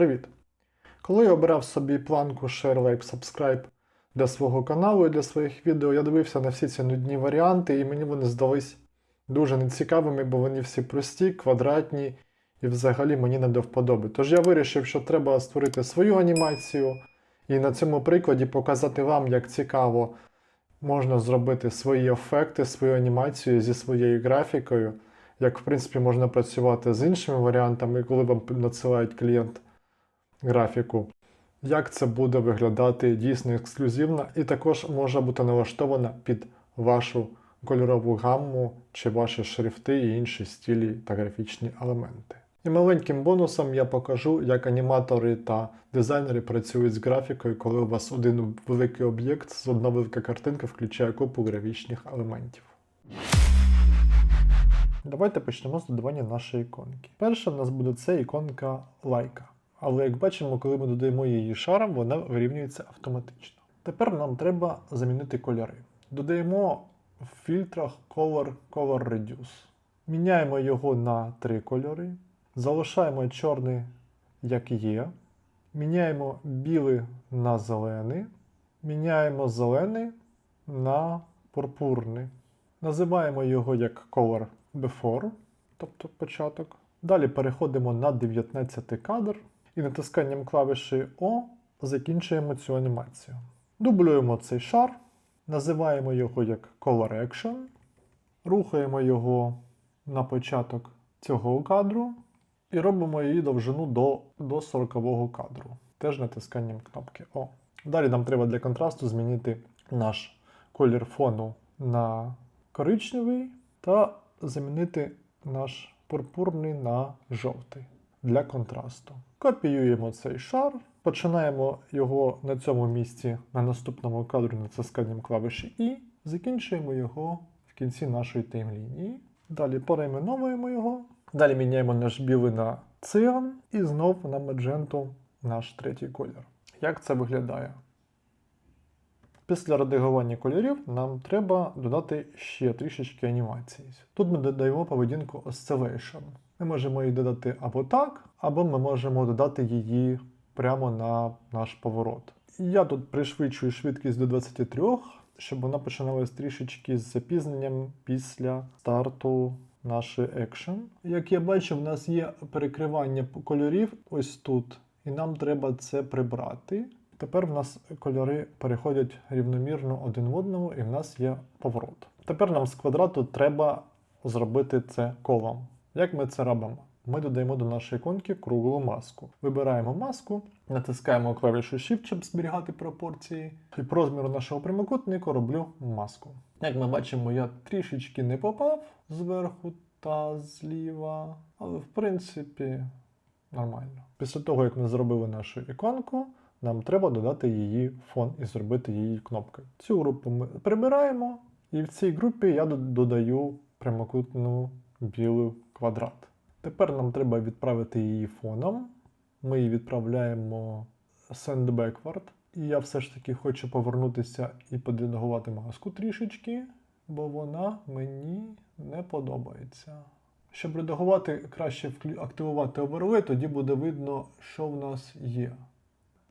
Привіт! Коли я обирав собі планку Share Like Subscribe для свого каналу і для своїх відео, я дивився на всі ці нудні варіанти, і мені вони здались дуже нецікавими, бо вони всі прості, квадратні і взагалі мені не до вподоби. Тож я вирішив, що треба створити свою анімацію і на цьому прикладі показати вам, як цікаво можна зробити свої ефекти, свою анімацію зі своєю графікою. Як, в принципі, можна працювати з іншими варіантами, коли вам надсилають клієнт графіку. Як це буде виглядати дійсно ексклюзивно, і також може бути налаштована під вашу кольорову гамму чи ваші шрифти і інші стилі та графічні елементи. І маленьким бонусом я покажу, як аніматори та дизайнери працюють з графікою, коли у вас один великий об'єкт, з одна велика картинка включає купу графічних елементів. Давайте почнемо з додавання нашої іконки. Перша в нас буде це іконка лайка. Але як бачимо, коли ми додаємо її шаром, вона вирівнюється автоматично. Тепер нам треба замінити кольори. Додаємо в фільтрах Color Color Reduce. Міняємо його на три кольори. Залишаємо чорний, як є. Міняємо білий на зелений. Міняємо зелений на пурпурний. Називаємо його як Color Before, тобто початок. Далі переходимо на 19 кадр і натисканням клавіші O закінчуємо цю анімацію. Дублюємо цей шар, називаємо його як Color Action, рухаємо його на початок цього кадру і робимо її довжину до, до 40 кадру. Теж натисканням кнопки O. Далі нам треба для контрасту змінити наш колір фону на коричневий та замінити наш пурпурний на жовтий для контрасту. Копіюємо цей шар, починаємо його на цьому місці на наступному кадрі натисканням клавіші І, закінчуємо його в кінці нашої таймлінії. Далі перейменовуємо його. Далі міняємо наш білий на циган і знов на мадженту наш третій колір. Як це виглядає? Після редагування кольорів нам треба додати ще трішечки анімації. Тут ми додаємо поведінку Oscillation. Ми можемо її додати або так, або ми можемо додати її прямо на наш поворот. Я тут пришвидшую швидкість до 23, щоб вона починалась трішечки з запізненням після старту нашої екшен. Як я бачу, в нас є перекривання кольорів ось тут, і нам треба це прибрати. Тепер в нас кольори переходять рівномірно один в одному, і в нас є поворот. Тепер нам з квадрату треба зробити це колом. Як ми це робимо? Ми додаємо до нашої іконки круглу маску. Вибираємо маску, натискаємо клавішу Shift, щоб зберігати пропорції. І по розміру нашого прямокутнику роблю маску. Як ми бачимо, я трішечки не попав зверху та зліва, але в принципі нормально. Після того, як ми зробили нашу іконку, нам треба додати її фон і зробити її кнопкою. Цю групу ми прибираємо, і в цій групі я додаю прямокутну білий квадрат. Тепер нам треба відправити її фоном. Ми її відправляємо send backward. І я все ж таки хочу повернутися і подредагувати маску трішечки, бо вона мені не подобається. Щоб редагувати, краще активувати оверлей, тоді буде видно, що в нас є.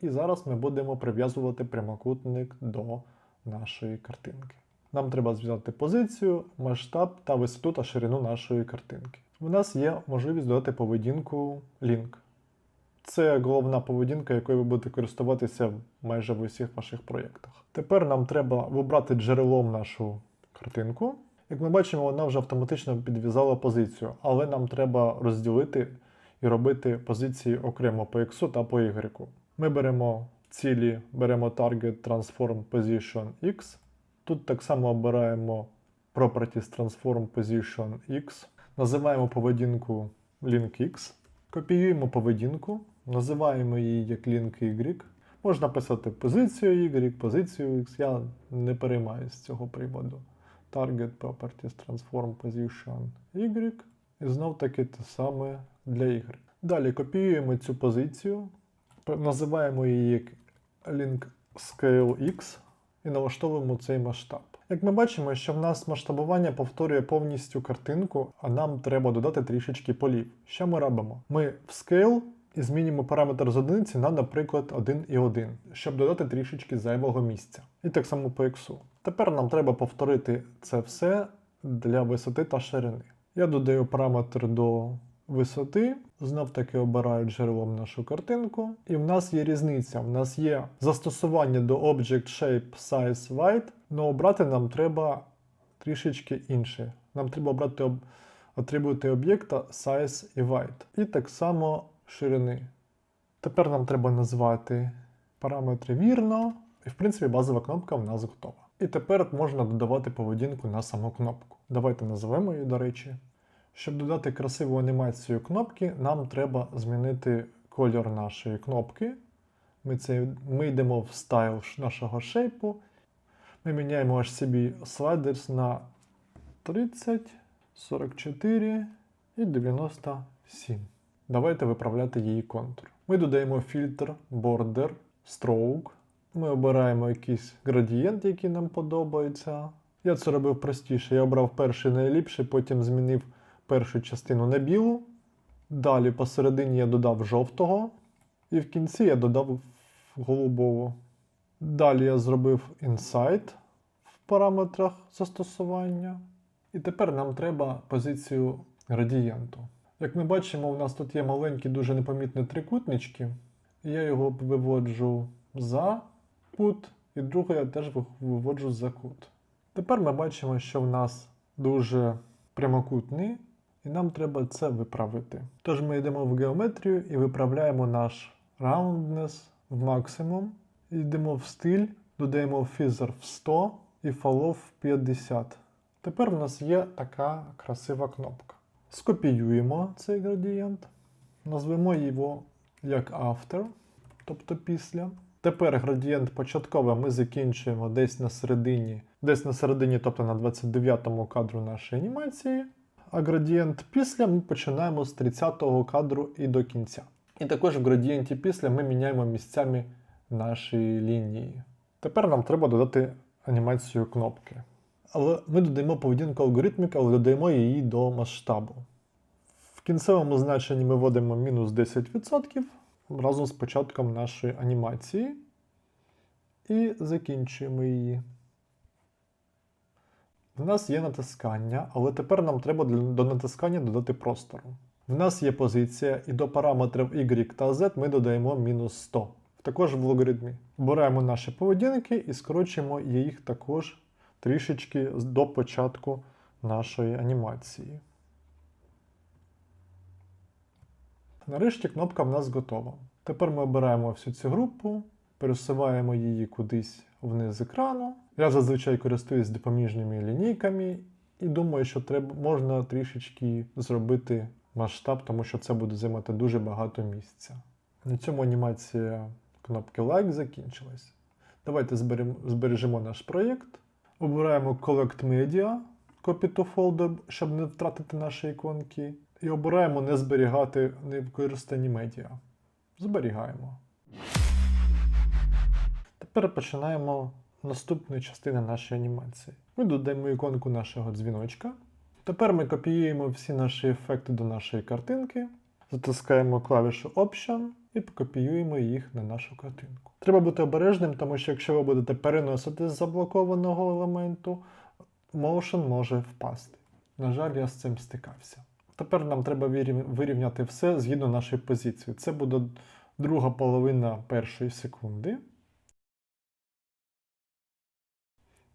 І зараз ми будемо прив'язувати прямокутник до нашої картинки. Нам треба взяти позицію, масштаб та висоту та ширину нашої картинки. У нас є можливість додати поведінку Link. Це головна поведінка, якою ви будете користуватися майже в усіх ваших проєктах. Тепер нам треба вибрати джерелом нашу картинку. Як ми бачимо, вона вже автоматично підв'язала позицію, але нам треба розділити і робити позиції окремо по X та по Y. Ми беремо цілі, беремо Target Transform Position X. Тут так само обираємо Properties Transform Position X, називаємо поведінку Link X, копіюємо поведінку, називаємо її як Link Y. Можна писати позицію Y, позицію X. Я не переймаюся з цього приводу. Target Properties Transform Position Y. І знов таки те саме для Y. Далі копіюємо цю позицію, називаємо її як Link Scale X і налаштовуємо цей масштаб. Як ми бачимо, що в нас масштабування повторює повністю картинку, а нам треба додати трішечки полів. Що ми робимо? Ми в Scale і змінюємо параметр з одиниці на, наприклад, 1,1, щоб додати трішечки зайвого місця. І так само по X. Тепер нам треба повторити це все для висоти та ширини. Я додаю параметр до висоти, знов таки обираю джерелом нашу картинку. І в нас є різниця. В нас є застосування до Object Shape Size White, але обрати нам треба трішечки інше. Нам треба обрати об... атрибути об'єкта Size і White. І так само ширини. Тепер нам треба назвати параметри вірно, і в принципі базова кнопка в нас готова. І тепер можна додавати поведінку на саму кнопку. Давайте назвемо її, до речі. Щоб додати красиву анімацію кнопки, нам треба змінити кольор нашої кнопки. Ми, це, ми йдемо в стайл нашого шейпу. Ми міняємо HCB sliders на 30, 44 і 97. Давайте виправляти її контур. Ми додаємо фільтр, бордер, stroke. Ми обираємо якийсь градієнт, який нам подобається. Я це робив простіше. Я обрав перший найліпший, потім змінив першу частину на білу. Далі посередині я додав жовтого. І в кінці я додав голубого. Далі я зробив інсайт в параметрах застосування. І тепер нам треба позицію градієнту. Як ми бачимо, у нас тут є маленькі, дуже непомітні трикутнички. Я його виводжу за кут, і другий я теж виводжу за кут. Тепер ми бачимо, що в нас дуже прямокутний, і нам треба це виправити. Тож ми йдемо в геометрію і виправляємо наш roundness в максимум. Йдемо в стиль, додаємо фізер в 100 і follow в 50. Тепер в нас є така красива кнопка. Скопіюємо цей градієнт, назвемо його як after, тобто після. Тепер градієнт початковий ми закінчуємо десь на середині, десь на середині, тобто на 29-му кадру нашої анімації. А градієнт після ми починаємо з 30-го кадру і до кінця. І також в градієнті після ми міняємо місцями наші лінії. Тепер нам треба додати анімацію кнопки. Але ми додаємо поведінку алгоритмік, але додаємо її до масштабу. В кінцевому значенні ми вводимо мінус 10% разом з початком нашої анімації і закінчуємо її. В нас є натискання, але тепер нам треба до натискання додати простору. В нас є позиція, і до параметрів Y та Z ми додаємо мінус 100. Також в логаритмі. Обираємо наші поведінки і скорочуємо їх також трішечки до початку нашої анімації. Нарешті кнопка в нас готова. Тепер ми обираємо всю цю групу, пересуваємо її кудись вниз екрану. Я зазвичай користуюсь допоміжними лінійками і думаю, що треба, можна трішечки зробити масштаб, тому що це буде займати дуже багато місця. На цьому анімація кнопки Like закінчилась. Давайте зберемо, збережемо наш проєкт. Обираємо Collect Media, Copy to Folder, щоб не втратити наші іконки. І обираємо не зберігати невикористані медіа. Зберігаємо. Тепер починаємо наступну частину нашої анімації. Ми додаємо іконку нашого дзвіночка. Тепер ми копіюємо всі наші ефекти до нашої картинки, затискаємо клавішу Option і копіюємо їх на нашу картинку. Треба бути обережним, тому що якщо ви будете переносити з заблокованого елементу, Motion може впасти. На жаль, я з цим стикався. Тепер нам треба вирівняти все згідно нашої позиції. Це буде друга половина першої секунди.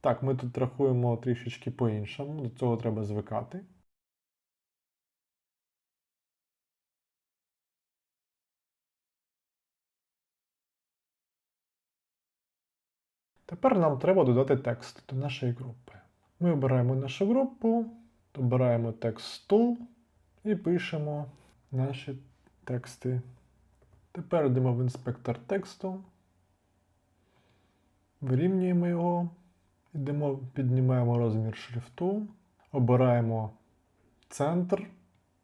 Так, ми тут рахуємо трішечки по-іншому, до цього треба звикати. Тепер нам треба додати текст до нашої групи. Ми обираємо нашу групу, обираємо текст tool і пишемо наші тексти. Тепер йдемо в інспектор тексту, вирівнюємо його, йдемо, піднімаємо розмір шрифту, обираємо центр.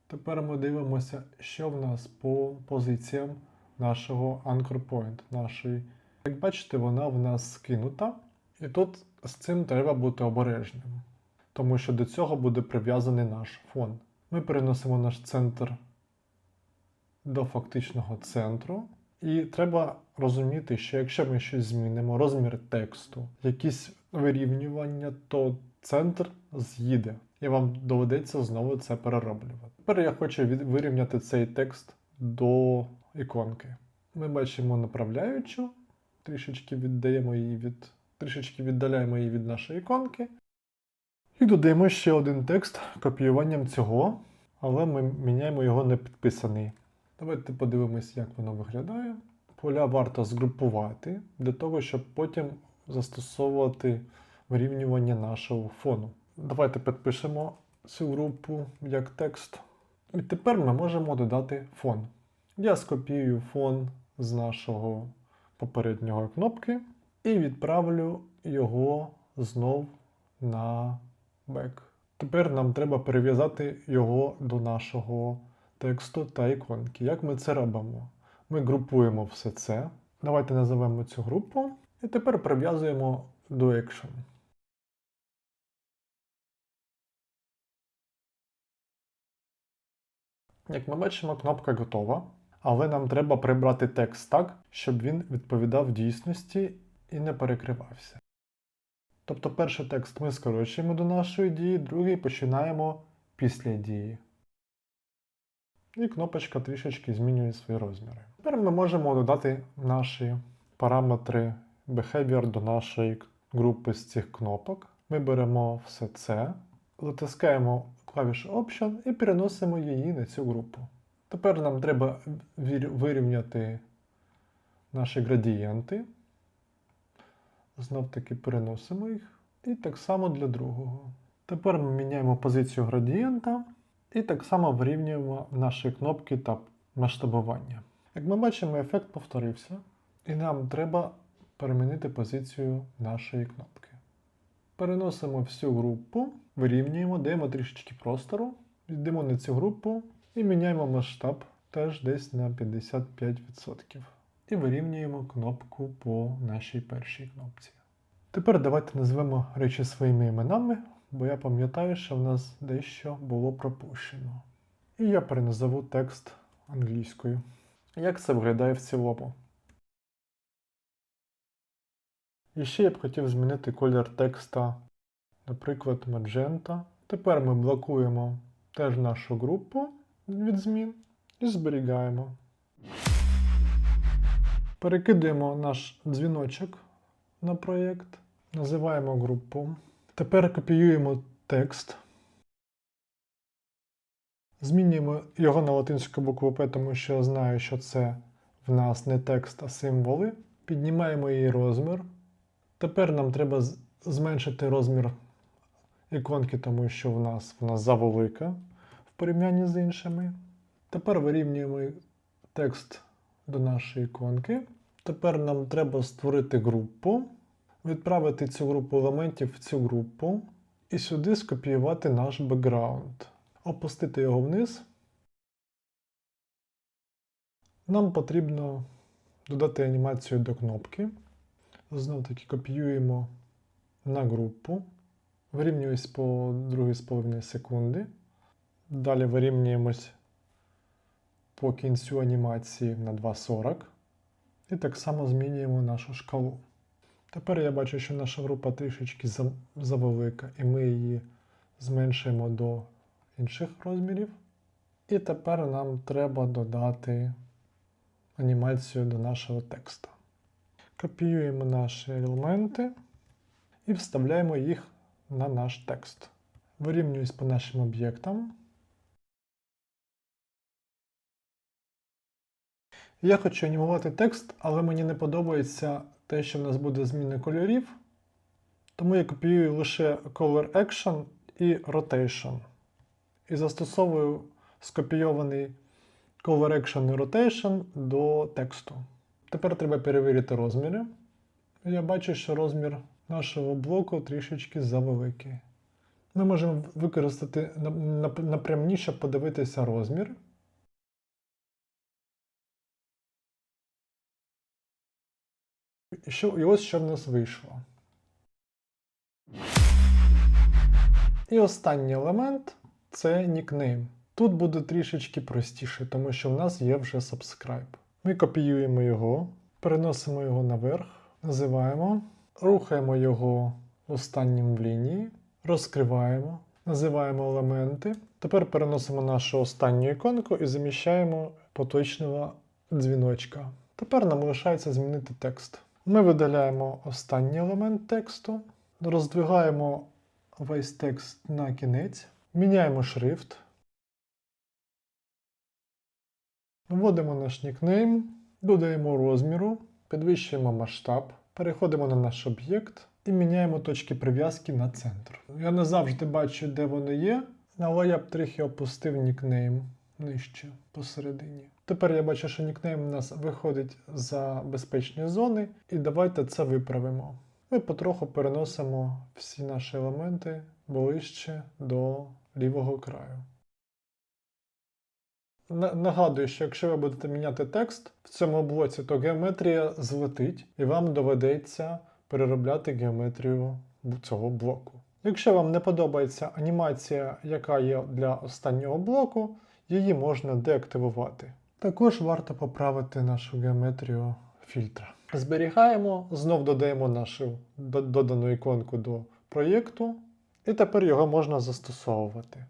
Тепер ми дивимося, що в нас по позиціям нашого anchor point, нашої. Як бачите, вона в нас скинута. І тут з цим треба бути обережним, тому що до цього буде прив'язаний наш фон. Ми переносимо наш центр до фактичного центру. І треба розуміти, що якщо ми щось змінимо, розмір тексту, якісь вирівнювання, то центр з'їде, і вам доведеться знову це перероблювати. Тепер я хочу вирівняти цей текст до іконки. Ми бачимо направляючу, трішечки віддаємо її від, трішечки віддаляємо її від нашої іконки. І додаємо ще один текст копіюванням цього, але ми міняємо його не підписаний. Давайте подивимось, як воно виглядає. Поля варто згрупувати для того, щоб потім застосовувати вирівнювання нашого фону. Давайте підпишемо цю групу як текст. І тепер ми можемо додати фон. Я скопіюю фон з нашого попереднього кнопки і відправлю його знов на бек. Тепер нам треба перев'язати його до нашого тексту та іконки. Як ми це робимо? Ми групуємо все це. Давайте називемо цю групу. І тепер прив'язуємо до Action. Як ми бачимо, кнопка готова, але нам треба прибрати текст так, щоб він відповідав дійсності і не перекривався. Тобто перший текст ми скорочуємо до нашої дії, другий починаємо після дії. І кнопочка трішечки змінює свої розміри. Тепер ми можемо додати наші параметри behavior до нашої групи з цих кнопок. Ми беремо все це, затискаємо клавішу Option і переносимо її на цю групу. Тепер нам треба вирівняти наші градієнти. Знов таки переносимо їх. І так само для другого. Тепер ми міняємо позицію градієнта і так само вирівнюємо наші кнопки та масштабування. Як ми бачимо, ефект повторився, і нам треба перемінити позицію нашої кнопки. Переносимо всю групу, вирівнюємо, даємо трішечки простору, йдемо на цю групу і міняємо масштаб теж десь на 55%. І вирівнюємо кнопку по нашій першій кнопці. Тепер давайте назвемо речі своїми іменами, бо я пам'ятаю, що в нас дещо було пропущено. І я переназову текст англійською. Як це виглядає в цілому? І ще я б хотів змінити колір текста, наприклад, Magenta. Тепер ми блокуємо теж нашу групу від змін і зберігаємо. Перекидуємо наш дзвіночок на проєкт, називаємо групу. Тепер копіюємо текст. Змінюємо його на латинську букву П, тому що я знаю, що це в нас не текст, а символи. Піднімаємо її розмір. Тепер нам треба зменшити розмір іконки, тому що в нас вона завелика в порівнянні з іншими. Тепер вирівнюємо текст до нашої іконки. Тепер нам треба створити групу, відправити цю групу елементів в цю групу і сюди скопіювати наш бекграунд, опустити його вниз. Нам потрібно додати анімацію до кнопки. Знову таки копіюємо на групу, вирівнюємось по 2,5 секунди. Далі вирівнюємось по кінцю анімації на 2,40. І так само змінюємо нашу шкалу. Тепер я бачу, що наша група трішечки завелика, і ми її зменшуємо до інших розмірів. І тепер нам треба додати анімацію до нашого тексту. Копіюємо наші елементи і вставляємо їх на наш текст. Вирівнююсь по нашим об'єктам. Я хочу анімувати текст, але мені не подобається те, що в нас буде зміна кольорів. Тому я копіюю лише Color Action і Rotation. І застосовую скопійований Color Action і Rotation до тексту. Тепер треба перевірити розміри. Я бачу, що розмір нашого блоку трішечки завеликий. Ми можемо використати на- на- напрямні, щоб подивитися розмір. І ось що в нас вийшло. І останній елемент це нікнейм. Тут буде трішечки простіше, тому що в нас є вже subscribe. Ми копіюємо його, переносимо його наверх, називаємо, рухаємо його останнім в лінії, розкриваємо, називаємо елементи. Тепер переносимо нашу останню іконку і заміщаємо поточного дзвіночка. Тепер нам лишається змінити текст. Ми видаляємо останній елемент тексту, роздвигаємо весь текст на кінець, міняємо шрифт, вводимо наш нікнейм, додаємо розміру, підвищуємо масштаб, переходимо на наш об'єкт і міняємо точки прив'язки на центр. Я не завжди бачу, де вони є, але я б трохи опустив нікнейм нижче посередині. Тепер я бачу, що нікнейм у нас виходить за безпечні зони, і давайте це виправимо. Ми потроху переносимо всі наші елементи ближче до лівого краю. На- Нагадую, що якщо ви будете міняти текст в цьому блоці, то геометрія злетить і вам доведеться переробляти геометрію цього блоку. Якщо вам не подобається анімація, яка є для останнього блоку, її можна деактивувати. Також варто поправити нашу геометрію фільтра. Зберігаємо, знов додаємо нашу додану іконку до проєкту, і тепер його можна застосовувати.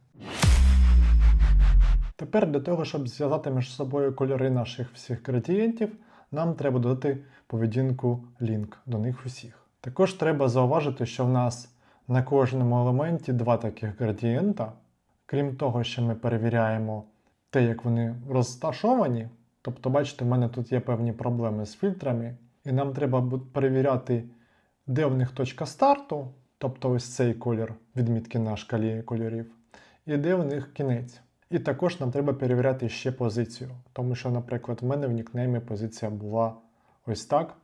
Тепер для того, щоб зв'язати між собою кольори наших всіх градієнтів, нам треба додати поведінку link до них усіх. Також треба зауважити, що в нас на кожному елементі два таких градієнта. Крім того, що ми перевіряємо те, як вони розташовані. Тобто, бачите, в мене тут є певні проблеми з фільтрами, і нам треба перевіряти, де в них точка старту, тобто ось цей колір відмітки на шкалі кольорів, і де в них кінець. І також нам треба перевіряти ще позицію, тому що, наприклад, в мене в нікнеймі позиція була ось так,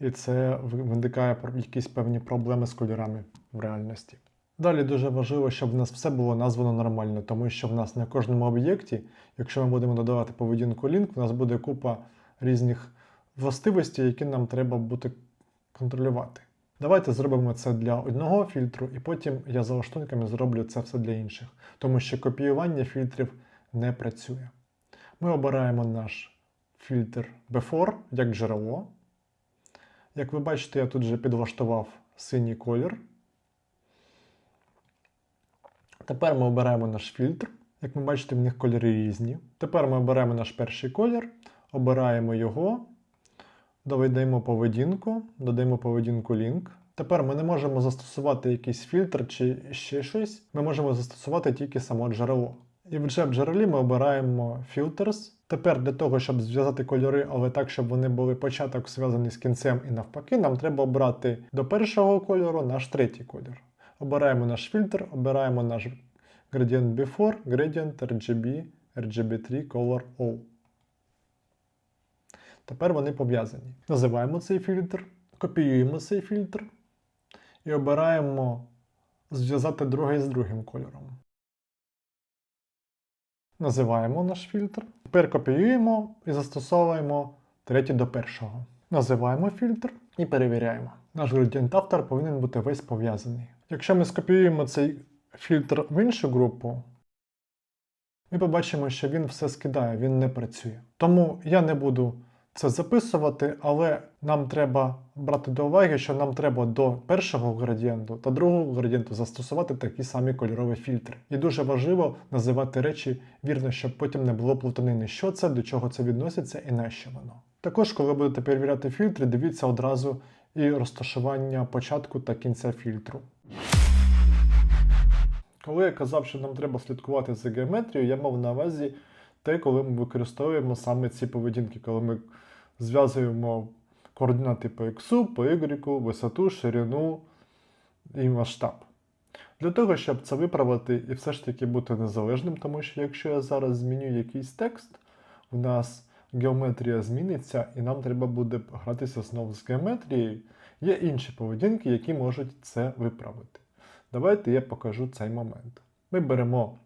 і це виникає якісь певні проблеми з кольорами в реальності. Далі дуже важливо, щоб в нас все було названо нормально, тому що в нас на кожному об'єкті, якщо ми будемо додавати поведінку link, в нас буде купа різних властивостей, які нам треба буде контролювати. Давайте зробимо це для одного фільтру, і потім я за лаштунками зроблю це все для інших, тому що копіювання фільтрів не працює. Ми обираємо наш фільтр Before як джерело. Як ви бачите, я тут вже підлаштував синій колір. Тепер ми обираємо наш фільтр. Як ви бачите, в них кольори різні. Тепер ми обираємо наш перший колір, обираємо його, доведемо поведінку, додаємо поведінку link. Тепер ми не можемо застосувати якийсь фільтр чи ще щось. Ми можемо застосувати тільки само джерело. І вже в джерелі ми обираємо Filters. Тепер для того, щоб зв'язати кольори, але так, щоб вони були початок зв'язаний з кінцем і навпаки, нам треба обрати до першого кольору наш третій колір. Обираємо наш фільтр, обираємо наш Gradient Before, Gradient RGB, RGB3 Color All. Тепер вони пов'язані. Називаємо цей фільтр, копіюємо цей фільтр і обираємо зв'язати другий з другим кольором. Називаємо наш фільтр. Тепер копіюємо і застосовуємо третій до першого. Називаємо фільтр і перевіряємо. Наш градієнт автор повинен бути весь пов'язаний. Якщо ми скопіюємо цей фільтр в іншу групу, ми побачимо, що він все скидає, він не працює. Тому я не буду це записувати, але нам треба брати до уваги, що нам треба до першого градієнту та другого градієнту застосувати такі самі кольорові фільтри. І дуже важливо називати речі вірно, щоб потім не було плутанини, що це, до чого це відноситься і на що воно. Також, коли будете перевіряти фільтри, дивіться одразу і розташування початку та кінця фільтру. Коли я казав, що нам треба слідкувати за геометрією, я мав на увазі те, коли ми використовуємо саме ці поведінки, коли ми зв'язуємо координати по x, по y, висоту, ширину і масштаб. Для того, щоб це виправити і все ж таки бути незалежним, тому що якщо я зараз зміню якийсь текст, у нас геометрія зміниться, і нам треба буде гратися знову з геометрією. Є інші поведінки, які можуть це виправити. Давайте я покажу цей момент. Ми беремо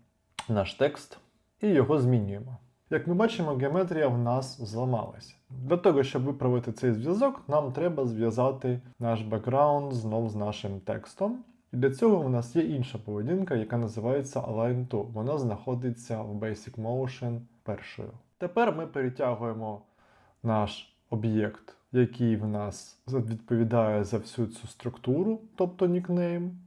наш текст і його змінюємо. Як ми бачимо, геометрія в нас зламалася. Для того, щоб виправити цей зв'язок, нам треба зв'язати наш бекграунд знов з нашим текстом. І для цього у нас є інша поведінка, яка називається Align to. Вона знаходиться в Basic Motion першою. Тепер ми перетягуємо наш об'єкт, який в нас відповідає за всю цю структуру, тобто нікнейм.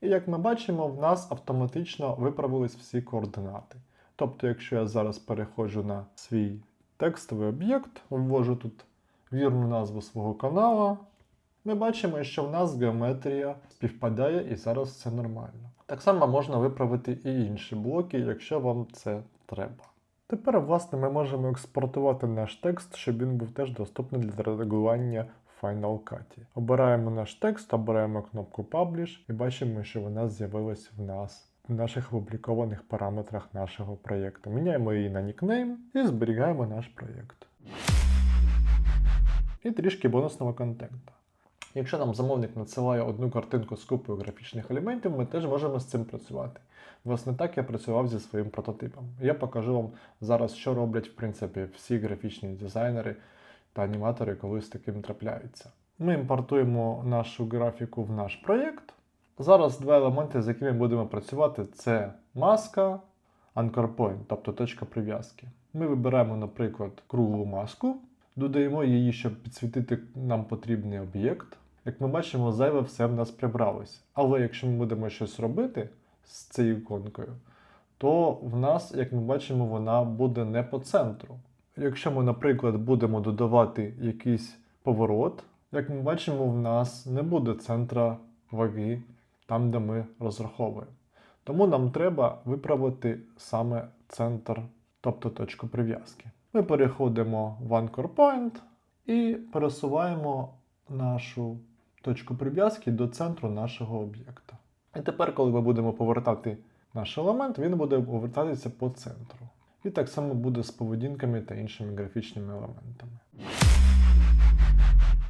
І як ми бачимо, в нас автоматично виправились всі координати. Тобто, якщо я зараз переходжу на свій текстовий об'єкт, ввожу тут вірну назву свого канала, ми бачимо, що в нас геометрія співпадає і зараз все нормально. Так само можна виправити і інші блоки, якщо вам це треба. Тепер, власне, ми можемо експортувати наш текст, щоб він був теж доступний для редагування в Final Cut. Обираємо наш текст, обираємо кнопку Publish і бачимо, що вона з'явилась в нас в наших опублікованих параметрах нашого проєкту. Міняємо її на нікнейм і зберігаємо наш проєкт. І трішки бонусного контенту. Якщо нам замовник надсилає одну картинку з купою графічних елементів, ми теж можемо з цим працювати. Власне, так я працював зі своїм прототипом. Я покажу вам зараз, що роблять в принципі всі графічні дизайнери та аніматори, коли з таким трапляються. Ми імпортуємо нашу графіку в наш проєкт. Зараз два елементи, з якими будемо працювати, це маска, anchor point, тобто точка прив'язки. Ми вибираємо, наприклад, круглу маску, додаємо її, щоб підсвітити нам потрібний об'єкт. Як ми бачимо, зайве все в нас прибралося. Але якщо ми будемо щось робити з цією іконкою, то в нас, як ми бачимо, вона буде не по центру. Якщо ми, наприклад, будемо додавати якийсь поворот, як ми бачимо, в нас не буде центра ваги там, де ми розраховуємо. Тому нам треба виправити саме центр, тобто точку прив'язки. Ми переходимо в Anchor Point і пересуваємо нашу точку прив'язки до центру нашого об'єкта. І тепер, коли ми будемо повертати наш елемент, він буде повертатися по центру. І так само буде з поведінками та іншими графічними елементами.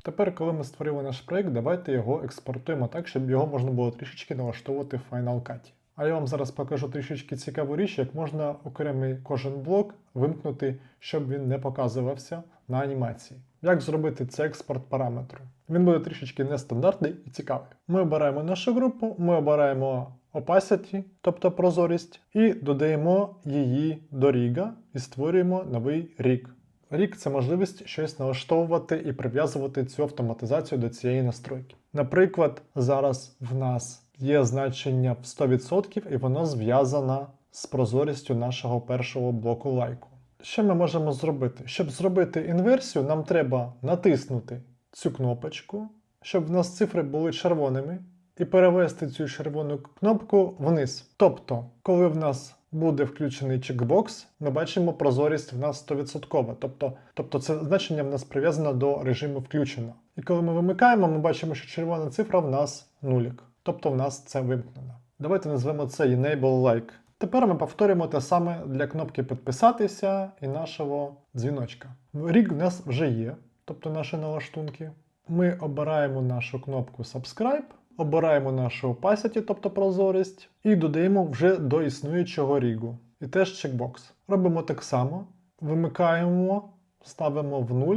Тепер, коли ми створили наш проєкт, давайте його експортуємо так, щоб його можна було трішечки налаштовувати в Final Cut. А я вам зараз покажу трішечки цікаву річ, як можна окремий кожен блок вимкнути, щоб він не показувався на анімації. Як зробити цей експорт параметру? Він буде трішечки нестандартний і цікавий. Ми обираємо нашу групу, ми обираємо opacity, тобто прозорість, і додаємо її до ріга і створюємо новий рік. Рік це можливість щось налаштовувати і прив'язувати цю автоматизацію до цієї настройки. Наприклад, зараз в нас є значення в 100% і воно зв'язано з прозорістю нашого першого блоку лайку. Що ми можемо зробити? Щоб зробити інверсію, нам треба натиснути цю кнопочку, щоб в нас цифри були червоними, і перевести цю червону кнопку вниз. Тобто, коли в нас буде включений чекбокс, ми бачимо прозорість в нас 100%. Тобто, тобто це значення в нас прив'язано до режиму включено. І коли ми вимикаємо, ми бачимо, що червона цифра в нас нулік. Тобто в нас це вимкнено. Давайте назвемо це Enable Like. Тепер ми повторюємо те саме для кнопки підписатися і нашого дзвіночка. Рік в нас вже є, тобто наші налаштунки. Ми обираємо нашу кнопку Subscribe, обираємо нашу opacity, тобто прозорість, і додаємо вже до існуючого рігу. І теж чекбокс. Робимо так само. Вимикаємо, ставимо в 0,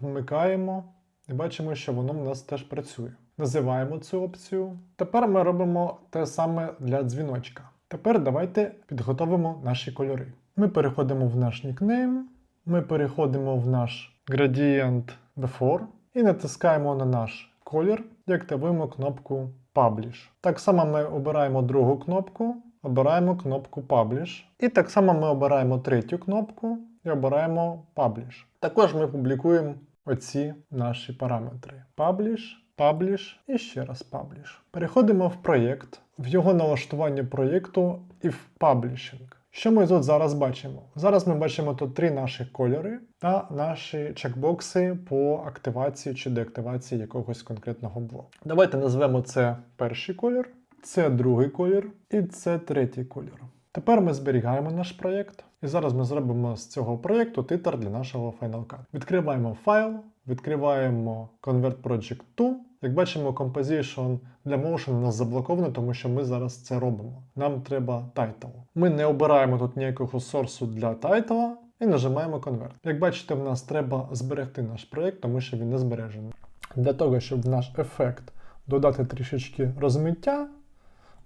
вмикаємо і бачимо, що воно в нас теж працює. Називаємо цю опцію. Тепер ми робимо те саме для дзвіночка. Тепер давайте підготовимо наші кольори. Ми переходимо в наш нікнейм, ми переходимо в наш Gradient Before і натискаємо на наш колір і активуємо кнопку Publish. Так само ми обираємо другу кнопку, обираємо кнопку Publish. І так само ми обираємо третю кнопку і обираємо Publish. Також ми публікуємо оці наші параметри. Publish, Publish і ще раз Publish. Переходимо в проєкт, в його налаштування проєкту і в Publishing. Що ми тут зараз бачимо? Зараз ми бачимо тут три наші кольори та наші чекбокси по активації чи деактивації якогось конкретного блоку. Давайте назвемо це перший колір, це другий колір і це третій колір. Тепер ми зберігаємо наш проєкт, і зараз ми зробимо з цього проєкту титр для нашого Final Cut. Відкриваємо файл, відкриваємо Convert Project to. Як бачимо, Composition для Motion у нас заблоковано, тому що ми зараз це робимо. Нам треба title. Ми не обираємо тут ніякого сорсу для title і нажимаємо Convert. Як бачите, в нас треба зберегти наш проєкт, тому що він не збережений. Для того, щоб в наш ефект додати трішечки розмиття,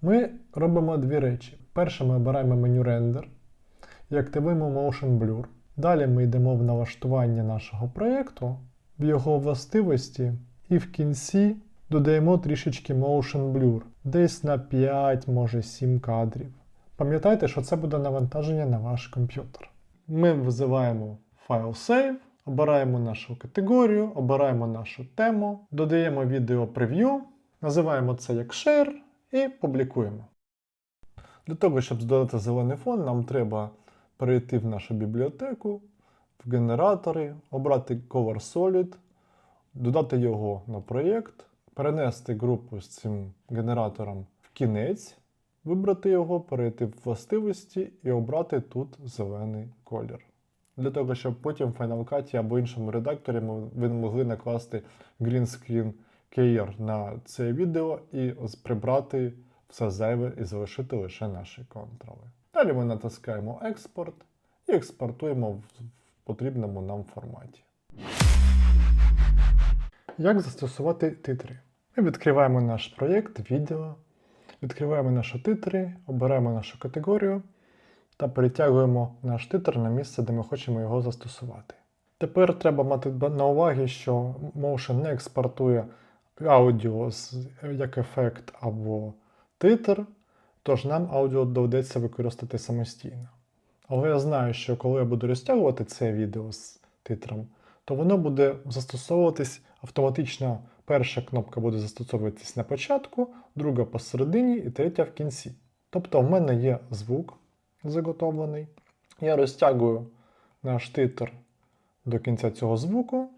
Ми робимо дві речі. Перше, ми обираємо меню рендер і активуємо Motion Blur. Далі ми йдемо в налаштування нашого проєкту, в його властивості, і в кінці додаємо трішечки Motion Blur, десь на 5, може 7 кадрів. Пам'ятайте, що це буде навантаження на ваш комп'ютер. Ми визиваємо файл Save, обираємо нашу категорію, обираємо нашу тему, додаємо відео прев'ю, називаємо це як Share і публікуємо. Для того, щоб додати зелений фон, нам треба перейти в нашу бібліотеку, в генератори, обрати Color Solid, додати його на проєкт, перенести групу з цим генератором в кінець, вибрати його, перейти в властивості і обрати тут зелений колір. Для того, щоб потім в Final Cut або іншому редакторі ви могли накласти Green Screen Keyer на це відео і прибрати все зайве і залишити лише наші контроли. Далі ми натискаємо експорт і експортуємо в потрібному нам форматі. Як застосувати титри? Ми відкриваємо наш проєкт, відео, відкриваємо наші титри, обираємо нашу категорію та перетягуємо наш титр на місце, де ми хочемо його застосувати. Тепер треба мати на увазі, що Motion не експортує аудіо як ефект або титр, тож нам аудіо доведеться використати самостійно. Але я знаю, що коли я буду розтягувати це відео з титром, то воно буде застосовуватись автоматично. Перша кнопка буде застосовуватись на початку, друга посередині і третя в кінці. Тобто в мене є звук заготовлений. Я розтягую наш титр до кінця цього звуку.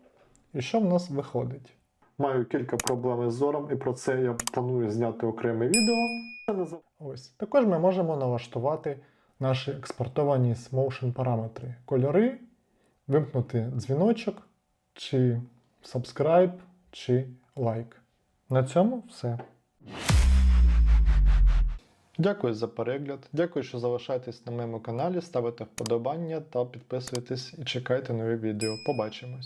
І що в нас виходить? Маю кілька проблем із зором, і про це я планую зняти окреме відео. Ось. Також ми можемо налаштувати наші експортовані з Motion параметри. Кольори, вимкнути дзвіночок, чи subscribe, чи лайк. На цьому все. Дякую за перегляд. Дякую, що залишаєтесь на моєму каналі, ставите вподобання та підписуйтесь і чекайте нові відео. Побачимось!